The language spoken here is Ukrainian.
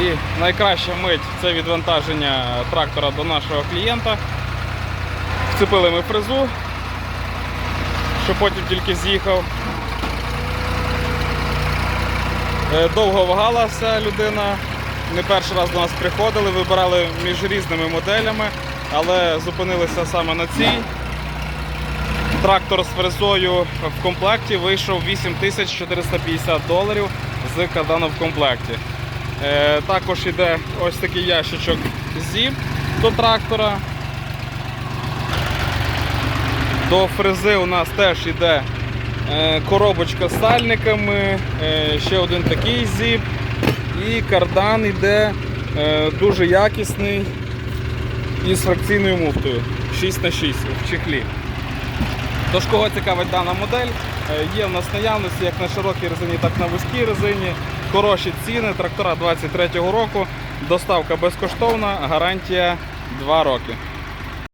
І найкраща мить це відвантаження трактора до нашого клієнта. Вцепили ми фрезу, що потім тільки з'їхав. Е, Довго вагалася людина. Не перший раз до нас приходили, вибирали між різними моделями, але зупинилися саме на цій. Трактор з фрезою в комплекті вийшов 8450 доларів з карданом в комплекті. Е, також йде ось такий ящичок ZIP до трактора. До фрези у нас теж йде е, коробочка з сальниками, е, ще один такий зіп. І кардан йде дуже якісний із фракційною муфтою 6х6 в чехлі. Тож кого цікавить дана модель, є в нас наявності як на широкій резині, так і на вузькій резині. Хороші ціни, трактора 23-го року, доставка безкоштовна, гарантія 2 роки.